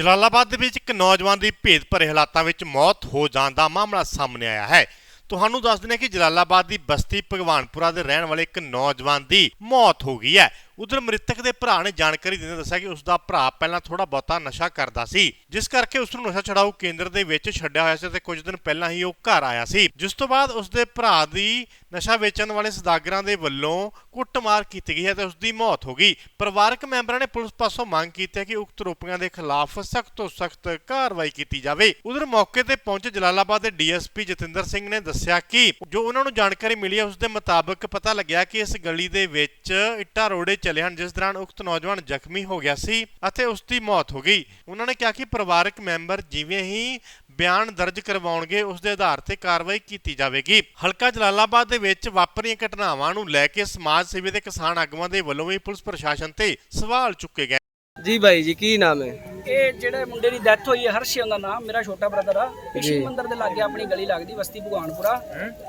ਜਲਾਲਾਬਾਦ ਦੇ ਵਿੱਚ ਇੱਕ ਨੌਜਵਾਨ ਦੀ ਭੇਦ ਭਰੇ ਹਾਲਾਤਾਂ ਵਿੱਚ ਮੌਤ ਹੋ ਜਾਣ ਦਾ ਮਾਮਲਾ ਸਾਹਮਣੇ ਆਇਆ ਹੈ। ਤੁਹਾਨੂੰ ਦੱਸ ਦਿੰਦੇ ਹਾਂ ਕਿ ਜਲਾਲਾਬਾਦ ਦੀ ਬਸਤੀ ਭਗਵਾਨਪੁਰਾ ਦੇ ਰਹਿਣ ਵਾਲੇ ਇੱਕ ਨੌਜਵਾਨ ਦੀ ਮੌਤ ਹੋ ਗਈ ਹੈ। ਉਧਰ ਮ੍ਰਿਤਕ ਦੇ ਭਰਾ ਨੇ ਜਾਣਕਾਰੀ ਦਿੰਦੇ ਦੱਸਿਆ ਕਿ ਉਸ ਦਾ ਭਰਾ ਪਹਿਲਾਂ ਥੋੜਾ ਬਹੁਤਾ ਨਸ਼ਾ ਕਰਦਾ ਸੀ, ਜਿਸ ਕਰਕੇ ਉਸ ਨੂੰ ਨਸ਼ਾ ਛਡਾਊ ਕੇਂਦਰ ਦੇ ਵਿੱਚ ਛੱਡਿਆ ਹੋਇਆ ਸੀ ਤੇ ਕੁਝ ਦਿਨ ਪਹਿਲਾਂ ਹੀ ਉਹ ਘਰ ਆਇਆ ਸੀ। ਜਿਸ ਤੋਂ ਬਾਅਦ ਉਸ ਦੇ ਭਰਾ ਦੀ ਨਸ਼ਾ ਵੇਚਣ ਵਾਲੇ ਸਦਾਗਰਾਂ ਦੇ ਵੱਲੋਂ ਕੁੱਟਮਾਰ ਕੀਤੀ ਗਈ ਹੈ ਤੇ ਉਸ ਦੀ ਮੌਤ ਹੋ ਗਈ। ਪਰਿਵਾਰਕ ਮੈਂਬਰਾਂ ਨੇ ਪੁਲਿਸ ਪਾਸੋਂ ਮੰਗ ਕੀਤੀ ਹੈ ਕਿ ਉਕਤ ਆਰੋਪੀਆਂ ਦੇ ਖਿਲਾਫ ਸਖਤ ਤੋਂ ਸਖਤ ਕਾਰਵਾਈ ਕੀਤੀ ਜਾਵੇ। ਉਧਰ ਮੌਕੇ ਤੇ ਪਹੁੰਚੇ ਜਲਾਲਾਬਾਦ ਦੇ ਡੀਐਸਪੀ ਜਤਿੰਦਰ ਸਿੰਘ ਨੇ ਦੱਸਿਆ ਕਿ ਜੋ ਉਹਨਾਂ ਨੂੰ ਜਾਣਕਾਰੀ ਮਿਲੀ ਹੈ ਉਸ ਦੇ ਮੁਤਾਬਕ ਪਤਾ ਲੱਗਿਆ ਕਿ ਇਸ ਗਲੀ ਦੇ ਵਿੱਚ ਇੱਟਾ ਰੋੜੇ ਚੱਲੇ ਹਨ, ਜਿਸ ਦੌਰਾਨ ਉਕਤ ਨੌਜਵਾਨ ਜ਼ਖਮੀ ਹੋ ਗਿਆ ਸੀ ਅਤੇ ਉਸ ਦੀ ਮੌਤ ਹੋ ਗਈ। ਉਹਨਾਂ ਨੇ ਕਿਹਾ ਕਿ ਪਰਿਵਾਰਕ ਮੈਂਬਰ ਜਿਵੇਂ ਹੀ ਬਿਆਨ ਦਰਜ ਕਰਵਾਉਣਗੇ ਉਸ ਦੇ ਆਧਾਰ ਤੇ ਕਾਰਵਾਈ ਕੀਤੀ ਜਾਵੇਗੀ। ਹਲਕਾ ਜਲਾਲਾਬਾਦ ਦੇ ਵਿੱਚ ਵਾਪਰੀਆਂ ਘਟਨਾਵਾਂ ਨੂੰ ਲੈ ਕੇ ਸਮਾਜ ਸੇਵੀ ਤੇ ਕਿਸਾਨ ਆਗੂਆਂ ਦੇ ਵੱਲੋਂ ਵੀ ਪੁਲਿਸ ਪ੍ਰਸ਼ਾਸਨ ਤੇ ਸਵਾਲ ਚੁੱਕੇ ਗਏ। ਜੀ ਬਾਈ ਜੀ ਕੀ ਨਾਮ ਹੈ? ਇਹ ਜਿਹੜੇ ਮੁੰਡੇ ਦੀ ਡੈਥ ਹੋਈ ਹੈ ਹਰਸ਼ੀ ਉਹਦਾ ਨਾਮ ਮੇਰਾ ਛੋਟਾ ਬ੍ਰਦਰ ਆ। ਸ਼ਿਵ ਮੰਦਿਰ ਦੇ ਲਾਗੇ ਆਪਣੀ ਗਲੀ ਲੱਗਦੀ ਬਸਤੀ ਭਗਵਾਨਪੁਰਾ।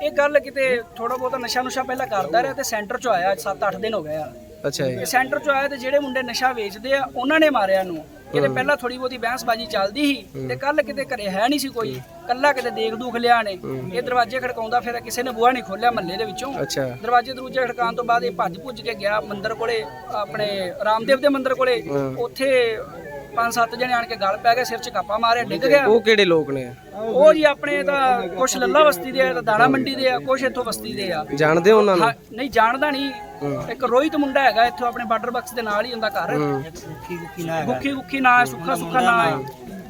ਇਹ ਗੱਲ ਕਿਤੇ ਥੋੜਾ ਬਹੁਤਾ ਨਸ਼ਾ ਨੁਸ਼ਾ ਪਹਿਲਾਂ ਕਰਦਾ ਰਿਹਾ ਤੇ ਸੈਂਟਰ ਚੋਂ ਆਇਆ 7-8 ਦਿਨ ਹੋ ਗਏ ਆ। ਅੱਛਾ ਜੀ। ਸੈਂਟਰ ਚੋਂ ਆਇਆ ਤੇ ਜਿਹੜੇ ਮੁੰਡੇ ਨਸ਼ਾ ਵੇਚਦੇ ਆ ਉਹਨਾਂ ਨੇ ਮਾਰਿਆ ਨੂੰ ਕਿਤੇ ਪਹਿਲਾਂ ਥੋੜੀ ਬਹੁਤੀ ਬਹਿਸਬਾਜੀ ਚੱਲਦੀ ਸੀ ਤੇ ਕੱਲ ਕਿਤੇ ਘਰੇ ਹੈ ਨਹੀਂ ਸੀ ਕੋਈ। ਕੱਲਾ ਕਿਤੇ ਦੇਖ ਦੂਖ ਲਿਆ ਨੇ। ਇਹ ਦਰਵਾਜ਼ੇ ਖੜਕਾਉਂਦਾ ਫਿਰ ਕਿਸੇ ਨੇ ਬੂਹਾ ਨਹੀਂ ਖੋਲਿਆ ਮਹੱਲੇ ਦੇ ਵਿੱਚੋਂ। ਦਰਵਾਜ਼ੇ ਦਰੂਜੇ ਖੜਕਾਉਣ ਤੋਂ ਬਾਅਦ ਇਹ ਭੱਜ ਭੁੱਜ ਕੇ ਗਿਆ ਮੰਦਿਰ ਕੋਲੇ ਆਪਣੇ ਰਾਮਦੇਵ ਦੇ ਮੰਦਿਰ ਕੋਲੇ। ਉੱਥੇ ਪੰਜ ਸੱਤ ਜਣੇ ਆਣ ਕੇ ਗਲ ਪੈ ਗਏ ਸਿਰ 'ਚ ਕਾਪਾ ਮਾਰਿਆ ਡਿੱਗ ਗਿਆ। ਉਹ ਕਿਹੜੇ ਲੋਕ ਨੇ? ਉਹ ਜੀ ਆਪਣੇ ਤਾਂ ਕੁਛ ਲੱਲਾ ਬਸਤੀ ਦੇ ਆ ਤਾਂ ਦਾਣਾ ਮੰਡੀ ਦੇ ਆ ਕੁਛ ਇੱਥੋਂ ਬਸਤੀ ਦੇ ਆ। ਜਾਣਦੇ ਹੋ ਉਹਨਾਂ ਨੂੰ? ਹਾਂ, ਨਹੀਂ ਜਾਣਦਾ ਨਹੀਂ। ਇੱਕ ਰੋਹਿਤ ਮੁੰਡਾ ਹੈਗਾ ਇੱਥੋਂ ਆਪਣੇ ਬਾਰਡਰ ਬਾਕਸ ਦੇ ਨਾਲ ਹੀ ਹੁੰਦਾ ਘਰ। ਗੁੱਖੀ ਗੁੱਖੀ ਨਾਂ ਹੈ ਸੁੱਖਾ ਸੁੱਖਾ ਨਾਂ ਹੈ।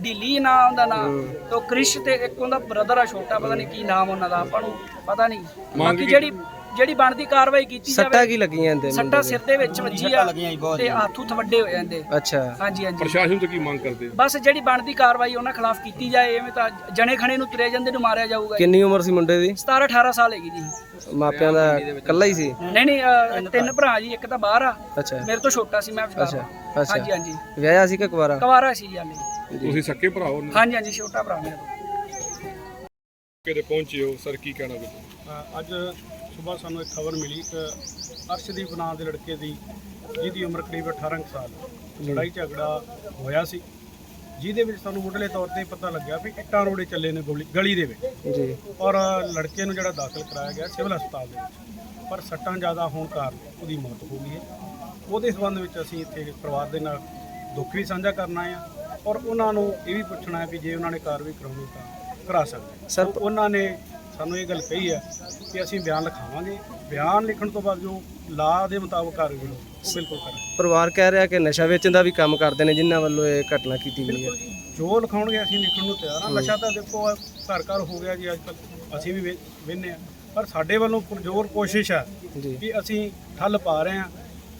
ਢਿੱਲੀ ਨਾਂ ਉਹਦਾ ਨਾਂ। ਤੋਂ ਕ੍ਰਿਸ਼ ਤੇ ਇੱਕ ਉਹਦਾ ਬ੍ਰਦਰ ਆ ਛੋਟਾ ਪਤਾ ਨਹੀਂ ਕੀ ਨਾਮ ਉਹਨਾਂ ਦਾ ਆਪਾਂ ਨੂੰ ਪਤਾ ਨਹੀਂ। ਬਾਕੀ ਜਿਹੜੀ ਜਿਹੜੀ ਬਣਦੀ ਕਾਰਵਾਈ ਕੀਤੀ ਸੱਟਾਂ ਜਾਵੇ ਕੀ ਲੱਗੀਆਂ ਇਹਦੇ ਸੱਟਾ ਸਿਰ ਦੇ ਵਿੱਚ ਵੱਜੀ ਆ ਤੇ ਹੱਥ ਹੁੱਥ ਵੱਡੇ ਹੋ ਜਾਂਦੇ। ਅੱਛਾ। ਹਾਂਜੀ ਹਾਂਜੀ। ਪ੍ਰਸ਼ਾਸਨ ਤੋਂ ਕੀ ਮੰਗ ਕਰਦੇ ਹੋ? ਬਸ ਜਿਹੜੀ ਬਣਦੀ ਕਾਰਵਾਈ ਉਹਨਾਂ ਖਿਲਾਫ ਕੀਤੀ ਜਾਏ ਐਵੇਂ ਤਾਂ ਜਣੇ ਖਣੇ ਨੂੰ ਤੁਰੇ ਜਾਂਦੇ ਨੂੰ ਮਾਰਿਆ ਜਾਊਗਾ। ਕਿੰਨੀ ਉਮਰ ਸੀ ਮੁੰਡੇ ਦੀ? 17 18 ਸਾਲ ਹੈਗੀ ਜੀ। ਮਾਪਿਆਂ ਦਾ ਇਕੱਲਾ ਹੀ ਸੀ? ਨਹੀਂ ਨਹੀਂ ਅਹ, ਤਿੰਨ ਭਰਾ ਜੀ ਇੱਕ ਤਾਂ ਬਾਹਰ ਆ। ਅੱਛਾ। ਮੇਰੇ ਤੋਂ ਛੋਟਾ ਸੀ ਮੈਂ ਅੱਛਾ ਵਿਚਕਾਰ ਅੱਛਾ। ਹਾਂਜੀ ਹਾਂਜੀ। ਵਿਆਹਿਆ ਸੀ ਕਿ ਕੁਵਾਰਾ? ਕਵਾਰਾ ਸੀ ਜੀ ਹਾਲੇ। ਤੁਸੀਂ ਸੱਕੇ ਭਰਾ ਹੋ ਹਾਂਜੀ ਹਾਂਜੀ ਛੋਟਾ ਭਰਾ ਮੇਰਾ। ਕਿਤੇ ਪਹੁੰਚੇ ਹੋ? ਸਰ ਕੀ ਕਹਿਣਾ ਤੁਸੀਂ ਅ, ਅੱਜ ਸਵੇਰ ਸਾਨੂੰ ਇੱਕ ਖਬਰ ਮਿਲੀ ਕਿ ਅਰਸ਼ਦੀਪ ਨਾਮ ਦੇ ਲੜਕੇ ਦੀ ਜਿਹਦੀ ਉਮਰ ਕਰੀਬ 18 ਕੁ ਸਾਲ। ਲੜਾਈ ਝਗੜਾ ਹੋਇਆ ਸੀ ਜਿਹਦੇ ਵਿੱਚ ਸਾਨੂੰ ਮੁੱਢਲੇ ਤੌਰ ਤੇ ਪਤਾ ਲੱਗਿਆ ਵੀ ਇੱਟਾਂ ਰੋੜੇ ਚੱਲੇ ਨੇ ਗੋਲੀ- ਗਲੀ ਦੇ ਵਿੱਚ। ਜੀ। ਔਰ ਲੜਕੇ ਨੂੰ ਜਿਹੜਾ ਦਾਖਲ ਕਰਾਇਆ ਗਿਆ ਸਿਵਲ ਹਸਪਤਾਲ ਦੇ ਵਿੱਚ। ਪਰ ਸੱਟਾਂ ਜ਼ਿਆਦਾ ਹੋਣ ਕਾਰਨ ਉਹਦੀ ਮੌਤ ਹੋ ਗਈ ਹੈ। ਉਹਦੇ ਸੰਬੰਧ ਵਿੱਚ ਅਸੀਂ ਇੱਥੇ ਪਰਿਵਾਰ ਦੇ ਨਾਲ ਦੁੱਖ ਵੀ ਸਾਂਝਾ ਕਰਨ ਆ ਔਰ ਉਹਨਾਂ ਨੂੰ ਇਹ ਵੀ ਪੁੱਛਣਾ ਹੈ ਵੀ ਜੇ ਉਹਨਾਂ ਨੇ ਕਾਰਵਾਈ ਕਰਾਉਣੀ ਤਾਂ ਕਰਾ ਸਕਦੇ ਸਰ, ਸਰ ਉਹਨਾਂ ਨੇ ਸਾਨੂੰ ਇਹ ਗੱਲ ਕਹੀ ਹੈ ਕਿ ਅਸੀਂ ਬਿਆਨ ਲਿਖਾਵਾਂਗੇ। ਬਿਆਨ ਲਿਖਣ ਤੋਂ ਬਾਅਦ ਜੋ ਲਾ ਦੇ ਮੁਤਾਬਕ ਕਾਰਵਾਈ ਹੋਊ, ਉਹ ਬਿਲਕੁਲ ਕਰਾਂਗੇ ਪਰਿਵਾਰ ਕਹਿ ਰਿਹਾ ਕਿ ਨਸ਼ਾ ਵੇਚਣ ਦਾ ਵੀ ਕੰਮ ਕਰਦੇ ਨੇ ਜਿਨ੍ਹਾਂ ਵੱਲੋਂ ਇਹ ਘਟਨਾ ਕੀਤੀ ਗਈ ਹੈ। ਬਿਲਕੁਲ ਜੀ। ਜੋ ਲਿਖਾਉਣਗੇ ਅਸੀਂ ਲਿਖਣ ਨੂੰ ਤਿਆਰ ਹਾਂ। ਨਸ਼ਾ ਤਾਂ ਦੇਖੋ ਘਰ ਘਰ ਹੋ ਗਿਆ ਜੀ ਅੱਜ ਕੱਲ੍ਹ ਅਸੀਂ ਵੀ ਵੇਖਨੇ ਆ। ਪਰ ਸਾਡੇ ਵੱਲੋਂ ਪੁਰਜ਼ੋਰ ਕੋਸ਼ਿਸ਼ ਹੈ ਕਿ ਅਸੀਂ ਠੱਲ ਪਾ ਰਹੇ ਹਾਂ।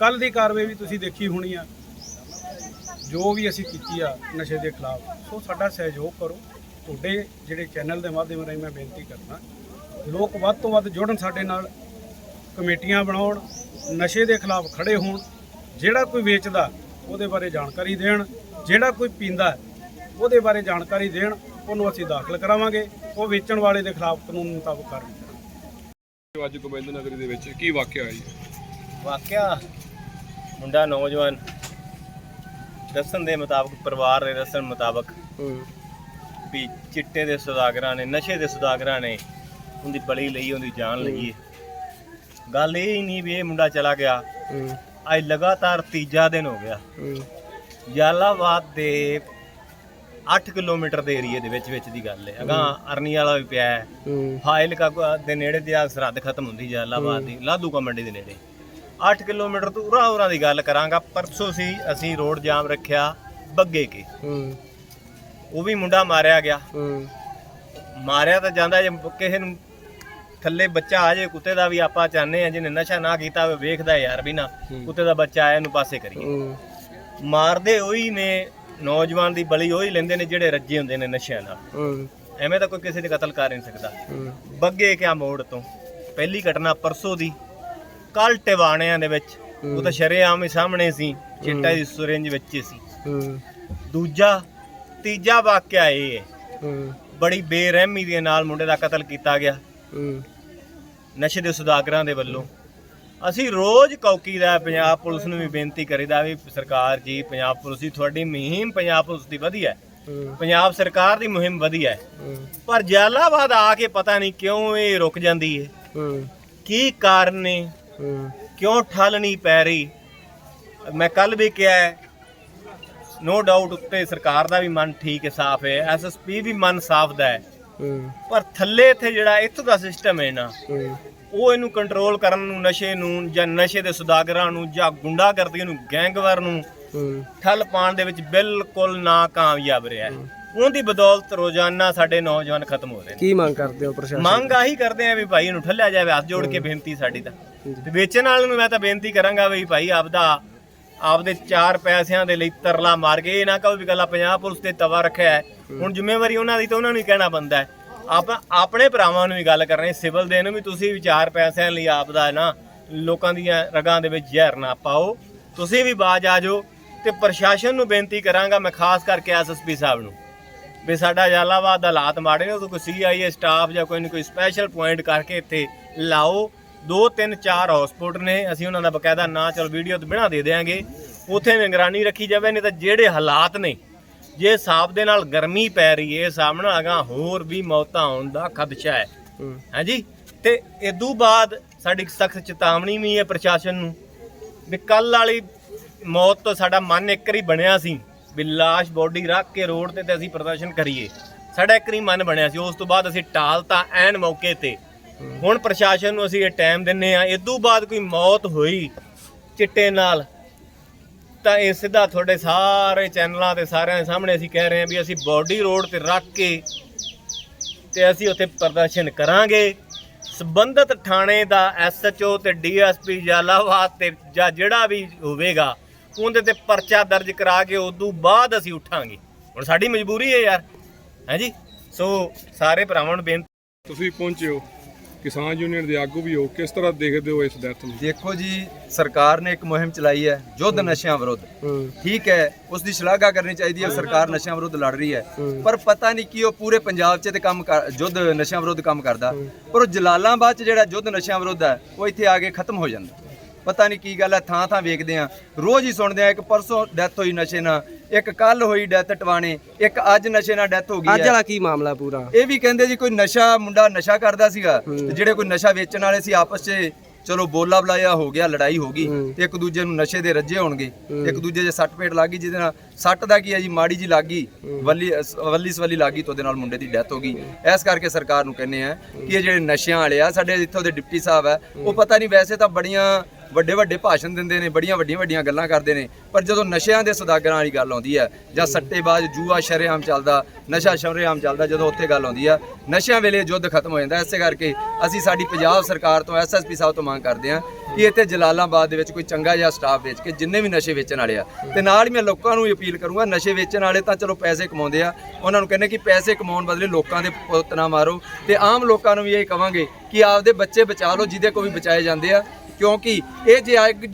ਕੱਲ ਦੀ ਕਾਰਵਾਈ ਵੀ ਤੁਸੀਂ ਦੇਖੀ ਹੋਣੀ ਆ। ਜੋ ਵੀ ਅਸੀਂ ਕੀਤੀ ਆ ਨਸ਼ੇ ਦੇ ਖਿਲਾਫ ਸੋ ਸਾਡਾ ਸਹਿਯੋਗ ਕਰੋ। ਤੁਹਾਡੇ ਜਿਹੜੇ ਚੈਨਲ ਦੇ ਮਾਧਿਅਮ ਰਾਹੀਂ ਮੈਂ ਬੇਨਤੀ ਕਰਦਾ ਲੋਕ ਵੱਧ ਤੋਂ ਵੱਧ ਜੁੜਨ ਸਾਡੇ ਨਾਲ ਕਮੇਟੀਆਂ ਬਣਾਉਣ ਨਸ਼ੇ ਦੇ ਖਿਲਾਫ ਖੜੇ ਹੋਣ ਜਿਹੜਾ ਕੋਈ ਵੇਚਦਾ ਉਹਦੇ ਬਾਰੇ ਜਾਣਕਾਰੀ ਦੇਣ ਜਿਹੜਾ ਕੋਈ ਪੀਂਦਾ ਉਹਦੇ ਬਾਰੇ ਜਾਣਕਾਰੀ ਦੇਣ ਉਹਨੂੰ ਅਸੀਂ ਦਾਖਲ ਕਰਾਵਾਂਗੇ ਉਹ ਵੇਚਣ ਵਾਲੇ ਦੇ ਖਿਲਾਫ ਕਾਨੂੰਨ ਮੁਤਾਬਕ ਕਾਰਵਾਈ ਕਰਾਂਗੇ। ਅੱਜ ਗੋਬਿੰਦ ਨਗਰੀ ਦੇ ਵਿੱਚ ਕੀ ਵਾਕਿਆ ਹੋਇਆ ਜੀ? ਵਾਕਿਆ ਮੁੰਡਾ ਨੌਜਵਾਨ ਦੱਸਣ ਦੇ ਮੁਤਾਬਕ ਪਰਿਵਾਰ ਦੇ ਦੱਸਣ ਮੁਤਾਬਕ ਹੂੰ। ਵੀ ਚਿੱਟੇ ਦੇ ਸੁਦਾਗਰਾਂ ਨੇ ਨਸ਼ੇ ਦੇ ਸੁਦਾਗਰਾਂ ਨੇ ਉਹਦੀ ਬਲੀ ਲਈ ਉਹਦੀ ਜਾਨ ਲਈ। ਗੱਲ ਇਹ ਹੀ ਨਹੀਂ ਵੀ ਇਹ ਮੁੰਡਾ ਚਲਾ ਗਿਆ। ਅੱਜ ਲਗਾਤਾਰ ਤੀਜਾ ਦਿਨ ਹੋ ਗਿਆ। ਹੂੰ। ਜਾਲਾਬਾਦ ਦੇ 8 ਕਿਲੋਮੀਟਰ ਦੇ ਏਰੀਏ ਦੇ ਵਿੱਚ ਵਿੱਚ ਦੀ ਗੱਲ ਹੈ। ਅਗਾਂ ਅਰਨੀ ਵਾਲਾ ਵੀ ਪਿਆ ਹੈ। ਫਾਇਲ ਦੇ ਨੇੜੇ ਦੀ ਆ ਸਰਹੱਦ ਖਤਮ ਹੁੰਦੀ ਜਲਾਲਾਬਾਦ ਦੀ। ਲਾਧੂ ਕਾ ਮੰਡੀ ਦੇ ਨੇੜੇ। 8 ਕਿਲੋਮੀਟਰ ਤੋਂ ਉਰਾ ਉਰਾ ਦੀ ਗੱਲ ਕਰਾਂਗਾ। ਪਰਸੋਂ ਸੀ ਅਸੀਂ ਰੋਡ ਜਾਮ ਰੱਖਿਆ ਬੱਗੇ ਕੇ। ਉਹ ਵੀ ਮੁੰਡਾ ਮਾਰਿਆ ਗਿਆ। ਹੂੰ। ਮਾਰਿਆ ਤਾਂ ਜਾਂਦਾ ਜੇ ਕਿਸੇ ਨੂੰ ਥੱਲੇ ਬੱਚਾ ਆ ਜੇ ਕੁੱਤੇ ਦਾ ਵੀ ਆਪਾਂ ਚਾਹੁੰਦੇ ਆ ਜਿਹਨੇ ਨਸ਼ਾ ਨਾ ਕੀਤਾ ਹੋਵੇ ਵੇਖਦਾ ਯਾਰ ਵੀ ਨਾ ਕੁੱਤੇ ਦਾ ਬੱਚਾ ਆਇਆ ਇਹਨੂੰ ਪਾਸੇ ਕਰੀਏ। ਮਾਰਦੇ ਉਹੀ ਨੇ ਨੌਜਵਾਨ ਦੀ ਬਲੀ ਉਹੀ ਲੈਂਦੇ ਨੇ ਜਿਹੜੇ ਰੱਜੇ ਹੁੰਦੇ ਨੇ ਨਸ਼ਿਆਂ ਨਾਲ। ਐਵੇਂ ਤਾਂ ਕੋਈ ਕਿਸੇ ਦੇ ਕਤਲ ਕਰ ਨਹੀਂ ਸਕਦਾ। ਬੱਗੇ ਕਿਆ ਮੋੜ ਤੋਂ? ਪਹਿਲੀ ਘਟਨਾ ਪਰਸੋਂ ਦੀ ਕੱਲ ਟਿਵਾਣਿਆਂ ਦੇ ਵਿੱਚ। ਉਹ ਤਾਂ ਸ਼ਰੇਆਮ ਹੀ ਸਾਹਮਣੇ ਸੀ ਚਿੱਟਾ ਦੀ ਸੁਰੰਜ ਵਿੱਚ ਸੀ। ਦੂਜਾ ਤੀਜਾ ਵਾਕਿਆ ਇਹ ਹੈ। ਹੂੰ। ਬੜੀ ਬੇਰਹਿਮੀ ਦੇ ਨਾਲ ਮੁੰਡੇ ਦਾ ਕਤਲ ਕੀਤਾ ਗਿਆ। ਹੂੰ। ਨਸ਼ੇ ਦੇ ਸੁਦਾਗਰਾਂ ਦੇ ਵੱਲੋਂ। ਅਸੀਂ ਰੋਜ਼ ਕੌਕੀ ਦਾ ਪੰਜਾਬ ਪੁਲਿਸ ਨੂੰ ਵੀ ਬੇਨਤੀ ਕਰੀਦਾ ਵੀ ਸਰਕਾਰ ਜੀ ਪੰਜਾਬ ਪੁਲਿਸ ਦੀ ਤੁਹਾਡੀ ਮੁਹਿੰਮ ਪੰਜਾਬ ਪੁਲਿਸ ਦੀ ਵਧੀਆ ਹੈ। ਪੰਜਾਬ ਸਰਕਾਰ ਦੀ ਮੁਹਿੰਮ ਵਧੀਆ ਹੈ। ਪਰ ਜਲਾਲਾਬਾਦ ਆ ਕੇ ਪਤਾ ਨਹੀਂ ਕਿਉਂ ਇਹ ਰੁਕ ਜਾਂਦੀ ਹੈ। ਕੀ ਕਾਰਨ ਨੇ? ਕਿਉਂ ਠੱਲ ਨਹੀਂ ਪੈ ਰਹੀ? ਮੈਂ ਕੱਲ ਵੀ ਕਿਹਾ ਨੋ ਡਾਊਟ ਉੱਤੇ ਸਰਕਾਰ ਦਾ ਵੀ ਮਨ ਠੀਕ ਹੈ ਸਾਫ਼ ਹੈ ਐਸਐਸਪੀ ਵੀ ਮਨ ਸਾਫ਼ ਦਾ ਹੈ। ਪਰ ਥੱਲੇ ਇੱਥੇ ਜਿਹੜਾ ਇੱਥੋਂ ਦਾ ਸਿਸਟਮ ਹੈ ਨਾ ਉਹ ਇਹਨੂੰ ਕੰਟਰੋਲ ਕਰਨ ਨੂੰ ਨਸ਼ੇ ਨੂੰ ਜਾਂ ਨਸ਼ੇ ਦੇ ਸੁਦਾਗਰਾਂ ਨੂੰ ਜਾਂ ਗੁੰਡਾਗਰਦੀ ਨੂੰ ਗੈਂਗਵਾਰ ਨੂੰ ਠੱਲ ਪਾਉਣ ਦੇ ਵਿੱਚ ਬਿਲਕੁਲ ਨਾ ਕਾਮਯਾਬ ਰਿਹਾ ਹੈ। ਉਹਦੀ ਬਦੌਲਤ ਰੋਜ਼ਾਨਾ ਸਾਡੇ ਨੌਜਵਾਨ ਖਤਮ ਹੋ ਰਹੇ ਨੇ। ਕੀ ਮੰਗ ਕਰਦੇ ਹੋ ਪ੍ਰਸ਼ਾਸਨ ਮੰਗ ਆਹੀ ਕਰਦੇ ਆ ਵੀ ਭਾਈ ਇਹਨੂੰ ਠੱਲਿਆ ਜਾਵੇ ਹੱਥ ਜੋੜ ਕੇ ਬੇਨਤੀ ਸਾਡੀ ਤਾਂ। ਤੇ ਵੇਚਣ ਵਾਲੇ ਨੂੰ ਮੈਂ ਤਾਂ ਬੇਨਤੀ ਕਰਾਂਗਾ ਵੀ ਭਾਈ ਆਪਦਾ ਆਪਦੇ ਚਾਰ ਪੈਸਿਆਂ ਦੇ ਲਈ ਤਰਲਾ ਮਾਰ ਕੇ, ਇਹ ਨਾ ਕਹੋ ਵੀ ਗੱਲਾਂ ਪੰਜਾਬ ਪੁਲਿਸ ਤੇ ਤਵਾ ਰੱਖਿਆ ਹੈ। ਹੁਣ ਜ਼ਿੰਮੇਵਾਰੀ ਉਹਨਾਂ ਦੀ ਤਾਂ ਉਹਨਾਂ ਨੂੰ ਹੀ ਕਹਿਣਾ ਬੰਦਾ ਹੈ। ਆਪਾਂ ਆਪਣੇ ਭਰਾਵਾਂ ਨੂੰ ਵੀ ਗੱਲ ਕਰ ਰਹੇ ਸਿਵਲ ਦੇ ਨੂੰ ਵੀ ਤੁਸੀਂ ਵੀ ਚਾਰ ਪੈਸਿਆਂ ਲਈ ਆਪਦਾ ਨਾ ਲੋਕਾਂ ਦੀਆਂ ਰਗਾਂ ਦੇ ਵਿੱਚ ਜ਼ਹਿਰ ਨਾ ਪਾਓ। ਤੁਸੀਂ ਵੀ ਬਾਜ ਆ ਜਾਓ ਤੇ ਪ੍ਰਸ਼ਾਸਨ ਨੂੰ ਬੇਨਤੀ ਕਰਾਂਗਾ ਮੈਂ ਖਾਸ ਕਰਕੇ ਐਸਐਸਪੀ ਸਾਹਿਬ ਨੂੰ ਵੀ ਸਾਡਾ ਜਲਾਲਾਬਾਦ ਦਾ ਹਾਲਾਤ ਮਾੜੇ ਨੇ, ਉਹ ਕੋਈ ਸੀਆਈਏ ਸਟਾਫ ਜਾਂ ਕੋਈ ਨਾ ਕੋਈ ਸਪੈਸ਼ਲ ਪੁਆਇੰਟ ਕਰਕੇ ਇੱਥੇ ਲਾਓ। ਦੋ ਤਿੰਨ ਚਾਰ ਹਸਪੀਟਲ ਨੇ ਅਸੀਂ ਉਹਨਾਂ ਦਾ ਬਕਾਇਦਾ ਨਾਂ ਚਲ ਵੀਡੀਓ ਤੇ ਬਿਨਾ ਦੇ ਦੇਾਂਗੇ ਉੱਥੇ ਨਿਗਰਾਨੀ ਰੱਖੀ ਜਾਵੇ ਨਹੀਂ ਤਾਂ ਜਿਹੜੇ ਹਾਲਾਤ ਨੇ ਜੇ ਹਿਸਾਬ ਦੇ ਨਾਲ ਗਰਮੀ ਪੈ ਰਹੀ ਹੈ ਸਾਹਮਣੇ ਅਗਾ ਹੋਰ ਵੀ ਮੌਤਾਂ ਆਉਣ ਦਾ ਖਦਸ਼ਾ ਹੈ। ਹੂੰ। ਹਾਂਜੀ ਤੇ ਇਦੋਂ ਬਾਅਦ ਸਾਡੀ ਸਖਤ ਚੇਤਾਵਨੀ ਵੀ ਹੈ ਪ੍ਰਸ਼ਾਸਨ ਨੂੰ ਵੀ ਕੱਲ ਵਾਲੀ ਮੌਤ ਤੋਂ ਸਾਡਾ ਮਨ ਇੱਕ ਵਾਰੀ ਬਣਿਆ ਸੀ ਵੀ ਲਾਸ਼ ਬੋਡੀ ਰੱਖ ਕੇ ਰੋਡ ਤੇ ਤੇ ਅਸੀਂ ਪ੍ਰਦਰਸ਼ਨ ਕਰੀਏ। ਸਾਡਾ ਇੱਕ ਵਾਰੀ ਮਨ ਬਣਿਆ ਸੀ ਉਸ ਤੋਂ ਬਾਅਦ ਅਸੀਂ ਟਾਲਤਾ ਐਨ ਮੌਕੇ ਤੇ ਹੁਣ ਪ੍ਰਸ਼ਾਸਨ ਨੂੰ ਅਸੀਂ ਇਹ ਟਾਈਮ ਦਿੰਨੇ ਆ ਤੋਂ ਬਾਅਦ ਕੋਈ ਮੌਤ ਹੋਈ ਚਿੱਟੇ ਨਾਲ, ਤਾਂ ਇਹ ਸਿੱਧਾ ਤੁਹਾਡੇ ਸਾਰੇ ਚੈਨਲਾਂ ਤੇ ਸਾਰਿਆਂ ਦੇ ਸਾਹਮਣੇ ਅਸੀਂ ਕਹਿ ਰਹੇ ਹਾਂ ਵੀ ਅਸੀਂ ਬੋਡੀ ਰੋਡ ਤੇ ਰੱਖ ਕੇ ਤੇ ਅਸੀਂ ਉੱਥੇ ਪ੍ਰਦਰਸ਼ਨ ਕਰਾਂਗੇ। ਸੰਬੰਧਿਤ ਥਾਣੇ ਦਾ ਐਸਐਚਓ ਤੇ ਡੀਐਸਪੀ ਜਲਾਲਾਬਾਦ ਤੇ ਜਾਂ ਜਿਹੜਾ ਵੀ ਹੋਵੇਗਾ, ਉਹਦੇ ਤੇ ਪਰਚਾ ਦਰਜ ਕਰਾ ਕੇ ਉਦੋਂ ਬਾਅਦ ਅਸੀਂ ਉੱਠਾਂਗੇ। ਹੁਣ ਸਾਡੀ ਮਜਬੂਰੀ ਹੈ ਯਾਰ ਹਾਂਜੀ ਸੋ ਸਾਰੇ ਭਰਾਵਾਂ ਨੂੰ ਬੇਨਤੀ ਤੁਸੀਂ ਪਹੁੰਚਿਓ ਕਿਸਾਨ ਯੂਨੀਅਨ ਦੇ ਆਗੂ ਵੀ ਹੋ ਕਿਸ ਤਰ੍ਹਾਂ ਦੇਖਦੇ ਹੋ ਇਸ ਡੈਥ ਨੂੰ? ਦੇਖੋ ਜੀ ਸਰਕਾਰ ਨੇ ਇੱਕ ਮੁਹਿੰਮ ਚਲਾਈ ਹੈ ਯੁੱਧ ਨਸ਼ਿਆਂ ਵਿਰੁੱਧ। ਠੀਕ ਹੈ ਉਸ ਦੀ ਸ਼ਲਾਘਾ ਕਰਨੀ ਚਾਹੀਦੀ ਹੈ ਸਰਕਾਰ ਨਸ਼ਿਆਂ ਵਿਰੁੱਧ ਲੜ ਰਹੀ ਹੈ। ਪਰ ਪਤਾ ਨਹੀਂ ਕੀ ਉਹ ਪੂਰੇ ਪੰਜਾਬ 'ਚ ਤੇ ਕੰਮ ਯੁੱਧ ਨਸ਼ਿਆਂ ਵਿਰੁੱਧ ਕੰਮ ਕਰਦਾ। ਪਰ ਉਹ ਜਲਾਲਾਬਾਦ 'ਚ ਜਿਹੜਾ ਯੁੱਧ ਨਸ਼ਿਆਂ ਵਿਰੁੱਧ ਹੈ ਉਹ ਇੱਥੇ ਆ ਕੇ ਖਤਮ ਹੋ ਜਾਂਦਾ। ਪਤਾ ਨਹੀਂ ਕੀ ਗੱਲ ਹੈ ਥਾਂ ਥਾਂ ਵੇਖਦੇ ਆ। ਰੋਜ਼ ਹੀ ਸੁਣਦੇ ਆ ਇੱਕ ਪਰਸੋਂ ਡੈਥ ਹੋਈ ਨਸ਼ੇ ਨਾਲ ਇੱਕ ਕੱਲ ਹੋਈ ਡੈਥ ਟਵਾਣੇ ਇੱਕ ਅੱਜ ਨਸ਼ੇ ਨਾਲ ਡੈਥ ਹੋ ਗਈ ਅੱਜ ਹੈ ਵਾਲਾ ਕੀ ਮਾਮਲਾ ਪੂਰਾ? ਇਹ ਵੀ ਕਹਿੰਦੇ ਜੀ ਕੋਈ ਨਸ਼ਾ ਮੁੰਡਾ ਨਸ਼ਾ ਕਰਦਾ ਸੀਗਾ ਤੇ ਜਿਹੜੇ ਕੋਈ ਨਸ਼ਾ ਵੇਚਣ ਵਾਲੇ ਸੀ ਆਪਸ 'ਚ ਚਲੋ ਬੋਲਾ ਬਲਾਇਆ ਹੋ ਗਿਆ ਲੜਾਈ ਹੋ ਗਈ। ਤੇ ਇੱਕ ਦੂਜੇ ਨੂੰ ਨਸ਼ੇ ਦੇ ਰੱਜੇ ਹੋਣਗੇ। ਇੱਕ ਦੂਜੇ ਦੇ ਸੱਟ ਪੇਟ ਲੱਗ ਗਈ ਜਿਹਦੇ ਨਾਲ ਸੱਟ ਦਾ ਕੀ ਹੈ ਜੀ ਮਾੜੀ ਜੀ ਲੱਗ ਗਈ ਵੱਲੀ ਵੱਲੀ ਸਵੱਲੀ ਲੱਗ ਗਈ ਨਾਲ ਮੁੰਡੇ ਦੀ ਡੈਥ ਹੋ ਗਈ। ਇਸ ਕਰਕੇ ਸਰਕਾਰ ਨੂੰ ਕਹਿੰਦੇ ਆ ਕਿ ਇਹ ਜਿਹੜੇ ਨਸ਼ਿਆਂ ਵਾਲੇ ਆ ਸਾਡੇ ਇੱਥੋਂ ਦੇ ਡਿਪਟੀ ਸਾਹਿਬ ਆ ਉਹ ਪਤਾ ਨਹੀਂ ਵੈਸੇ ਤਾਂ ਬੜੀਆਂ ਵੱਡੇ ਵੱਡੇ ਭਾਸ਼ਣ ਦਿੰਦੇ ਨੇ, ਬੜੀਆਂ ਵੱਡੀਆਂ ਵੱਡੀਆਂ ਗੱਲਾਂ ਕਰਦੇ ਨੇ। ਪਰ ਜਦੋਂ ਨਸ਼ਿਆਂ ਦੇ ਸੌਦਾਗਰਾਂ ਵਾਲੀ ਗੱਲ ਆਉਂਦੀ ਹੈ, ਜਾਂ ਸੱਟੇਬਾਜ਼ ਜੂਆ ਸ਼ਰੇਆਮ ਚੱਲਦਾ, ਨਸ਼ਾ ਸ਼ਰੇਆਮ ਚੱਲਦਾ, ਜਦੋਂ ਉੱਥੇ ਗੱਲ ਆਉਂਦੀ ਆ ਨਸ਼ਿਆਂ ਵੇਲੇ ਯੁੱਧ ਖਤਮ ਹੋ ਜਾਂਦਾ। ਇਸੇ ਕਰਕੇ ਅਸੀਂ ਸਾਡੀ ਪੰਜਾਬ ਸਰਕਾਰ ਤੋਂ ਐਸਐਸਪੀ ਸਾਹਿਬ ਤੋਂ ਮੰਗ ਕਰਦੇ ਹਾਂ ਕਿ ਇੱਥੇ ਜਲਾਲਾਬਾਦ ਦੇ ਵਿੱਚ ਕੋਈ ਚੰਗਾ ਜਿਹਾ ਸਟਾਫ ਵੇਚ ਕੇ ਜਿੰਨੇ ਵੀ ਨਸ਼ੇ ਵੇਚਣ ਵਾਲੇ ਆ, ਤੇ ਨਾਲ ਹੀ ਮੈਂ ਲੋਕਾਂ ਨੂੰ ਵੀ ਅਪੀਲ ਕਰੂੰਗਾ, ਨਸ਼ੇ ਵੇਚਣ ਵਾਲੇ ਤਾਂ ਚਲੋ ਪੈਸੇ ਕਮਾਉਂਦੇ ਆ, ਉਹਨਾਂ ਨੂੰ ਕਹਿੰਦੇ ਕਿ ਪੈਸੇ ਕਮਾਉਣ ਬਦਲੇ ਲੋਕਾਂ ਦੇ ਪੁੱਤ ਨਾ ਮਾਰੋ, ਤੇ ਆਮ ਲੋਕਾਂ ਨੂੰ ਵੀ ਇਹ ਕਵਾਂਗੇ ਕਿ ਆਪਦੇ ਬੱਚੇ ਬਚਾ ਲਓ, ਜਿਹਦੇ ਕੋ ਵੀ ਬਚਾਏ ਜਾਂਦੇ ਆ ਕਿਉਂਕਿ ਇਹ ਜੇ ਅੱਗ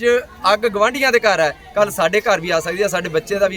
ਅੱਗ ਗਵਾਂਢੀਆਂ ਦੇ ਘਰ ਹੈ ਕੱਲ ਸਾਡੇ ਘਰ ਵੀ ਆ ਸਕਦੀ ਹੈ, ਸਾਡੇ ਬੱਚੇ ਦਾ ਵੀ ਇਹੀ